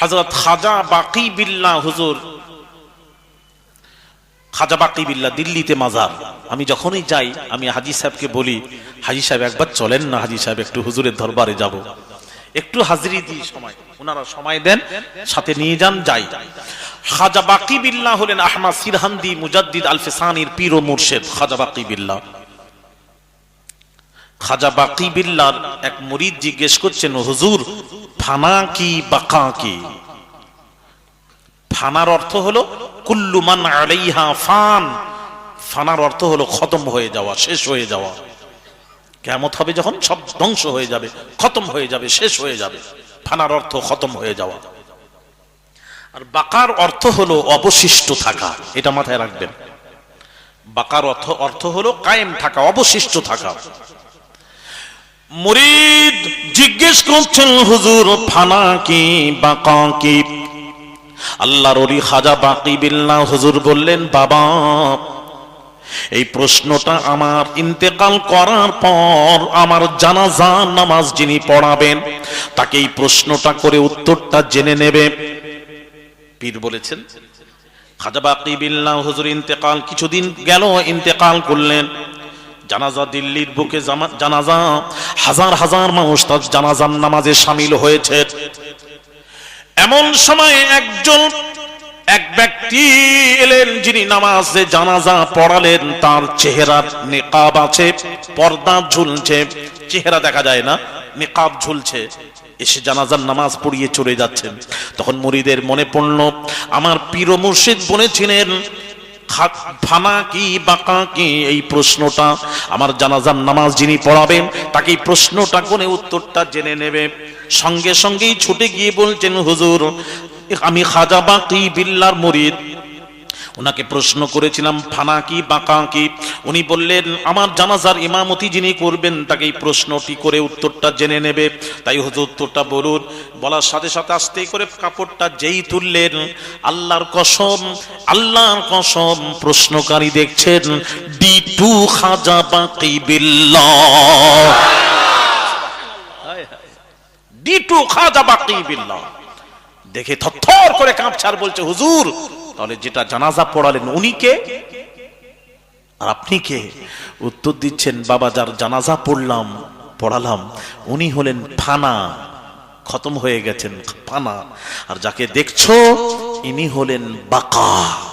হজরত খাজা বাকি বিল্লা হুজুর। খাজা বাকি বিল্লা দিল্লিতে মাজার। আমি যখনই যাই, আমি হাজি সাহেবকে বলি, হাজি সাহেব, একবার চলেন না হাজি সাহেব, একটু হুজুরের দরবারে যাব। একটু হাজিরি দিই সময়, ওনারা সময় দেন, সাথে নিয়ে যান, যাই। খাজা বাকি বিল্লা হলেন আহমদ সিরহান্দি মুজাদ্দিদ আলফেসানির পীর ও মুর্শেদ, খাজা বাকি বিল্লা। খাজা বাকি বিল্লার এক মুরিদ জিজ্ঞেস করছেন, হুজুর ফানা কি, বাকা কি? ফানার অর্থ হলো কুল্লুমান আলাইহা ফান। ফানার অর্থ হলো, খতম হয়ে যাওয়া, শেষ হয়ে যাওয়া। কেমত হবে যখন সব ধ্বংস হয়ে যাবে, খতম হয়ে যাবে, শেষ হয়ে যাবে। ফানার অর্থ খতম হয়ে যাওয়া। আর বাকার অর্থ হলো, অবশিষ্ট থাকা, এটা মাথায় রাখবেন। বাকার অর্থ অর্থ হলো, কায়েম থাকা, অবশিষ্ট থাকা। মুরিদ জিজ্ঞেস করছেন, হুজুর, ফানা কি, বাকা কি? আল্লাহর ওলি, খাজা বাকি বিল্লাহ হুজুর বললেন, বাবা, এই প্রশ্নটা আমার ইন্তেকাল করার পর আমার জানাজা, নামাজ যিনি পড়াবেন, তাকে এই প্রশ্নটা করে উত্তরটা জেনে নেবে। পীর বলেছেন, খাজা বাকি বিল্লাহ হুজুর ইন্তেকাল, কিছুদিন গেল, ইন্তেকাল করলেন। জানাজা দিল্লির বুকে জানাজা, হাজার হাজার মানুষ তার জানাজার নামাজে সামিল হয়েছে। এমন সময় একজন, এক ব্যক্তি এলেন যিনি নামাজে জানাজা পড়ালেন, তার চেহারার নিকাব আছে, পর্দা ঝুলছে। চেহারা দেখা যায় না, নিকাব ঝুলছে। এসে জানাজার নামাজ পড়িয়ে চলে যাচ্ছেন। তখন মুরিদের মনে পড়ল, আমার পীর ও মুর্শিদ বলেছিলেন ফানা কি, বাঁকা কি, এই প্রশ্নটা আমার জানাজার নামাজ যিনি পড়াবেন, তাকে এই প্রশ্নটা করে উত্তরটা জেনে নেবে। সঙ্গে সঙ্গেই ছুটে গিয়ে বলছেন, হুজুর, আমি খাজা বাকি বিল্লার মুরিদ ওনাকে প্রশ্ন করেছিলাম, ফানা কি, বাঁকা কি? উনি বললেন, আমার জানাজার ইমামতি যিনি করবেন, তাকে এই প্রশ্নটি করে উত্তরটা জেনে নেবে। তাই হুজুর উত্তরটা বলুন। বলার সাথে সাথে আস্তে করে কাপড়টা যেই তুললেন, আল্লাহর কসম আল্লাহর কসম প্রশ্নকারী দেখছেন ডি টু খাজা বাকি বিল্লাহ। ডি টু খাজা বিল্লাহ। দেখে থরথর করে কাঁপছে আর বলছে, হুজুর তাহলে যেটা জানাজা পড়ালেন উনি কে? আর আপনি কে? উত্তর দিচ্ছেন, বাবা, যার জানাজা পড়লাম, পড়ালাম, উনি হলেন ফানা। খতম হয়ে গেছেন ফানা। আর যাকে দেখছ, ইনি হলেন বাকা।